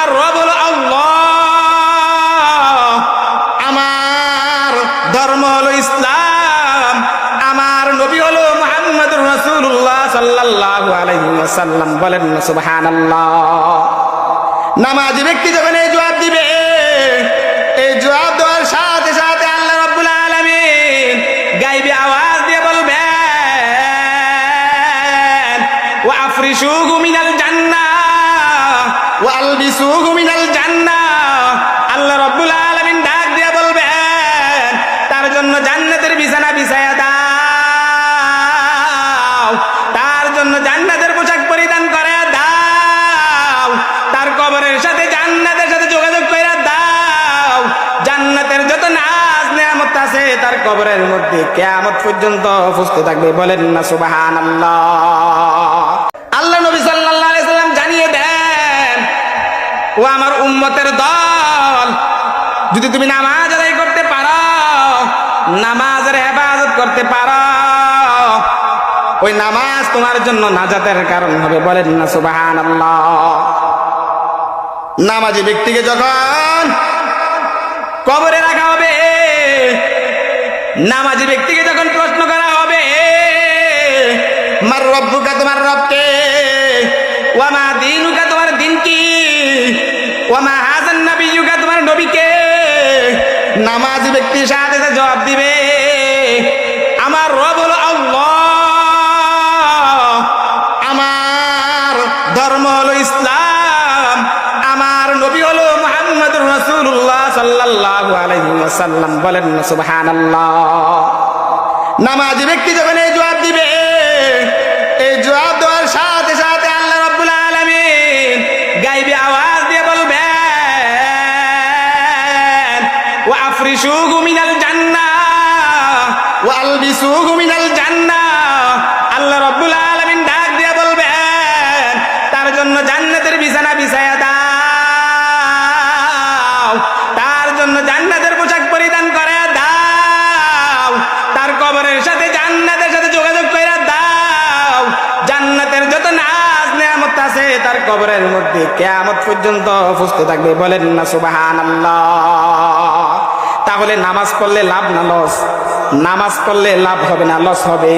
আমার রব আল্লাহ, আমার ধর্ম হলো ইসলাম, আমার নবী হলো মোহাম্মদ রসুল্লাহ সাল্লাল্লাহু আলাইহি ওয়াসাল্লাম। বলেন না, সুবহানাল্লাহ। নামাজি ব্যক্তি যখন এই জবাব দিবে, এই জবাব দেওয়ার সাথে সাথে আল্লাহ রাব্বুল আলামিন গাইবে আওয়াজ দিয়ে বলবেন, ওয়া আফরিশুহু মিনাল জান্নাহ। আল্লাহ তার জন্য জান্নাতের বিছানা দাও। তার জন্য জান্নাতের পোশাক পরিধান তার কবরের সাথে জান্নাতের সাথে যোগাযোগ দাও। জান্নাতের যত তার কবরের মধ্যে কেয়ামত পর্যন্ত ফুসতে থাকবে। বলেন না সুবাহান আল্লাহ নবী সাল্লাল্লাহু আলাইহি সাল্লাম জানিয়ে দেন ও আমার উম্মতের দল। যদি তুমি নামাজ আদায় করতে পারো, নামাজের হেফাজত করতে পারো, ওই নামাজ তোমার জন্য নাজাতের কারণ হবে, বলেন না সুবাহান নামাজি ব্যক্তিকে যখন কবরে রাখা হবে, নামাজি ব্যক্তিকে যখন প্রশ্ন করা হবে, মার রব্বুকা তোমার ওয়ামা হাসান নবিয়ুকা তোমার নবীকে নামাজি ব্যক্তির সাথে জবাব দিবে। আমার রব হলো আল্লাহ। আমার ধর্ম হলো ইসলাম। আমার নবী হলো মোহাম্মদ রসুল্লাহ সাল্লাল্লাহু আলাইহি বলেন সুবহানাল্লাহ। নামাজি ব্যক্তি যখন এই জবাব দিবে ওয়া আফরিশুহু মিনাল জান্নাহ ওয়া আলবিসুহু আল্লাহ রাব্বুল আলামিন ডাক দিয়ে বলবেন তার জন্য জান্নাতের বিছানা বিছায়া দাও, তার জন্য জান্নাতের পোশাক পরিধান করে দাও, তার কবরের সাথে জান্নাতের সাথে যোগাযোগ করে দাও, জান্নাতের যত নাজ নেয়ামত আছে তার কবরের মধ্যে কেয়ামত পর্যন্ত ফুসতে থাকবে। বলেন না, সুবহানাল্লাহ। তাহলে নামাজ পড়লে লাভ না লস। নামাজ পড়লে লাভ হবে না লস হবে।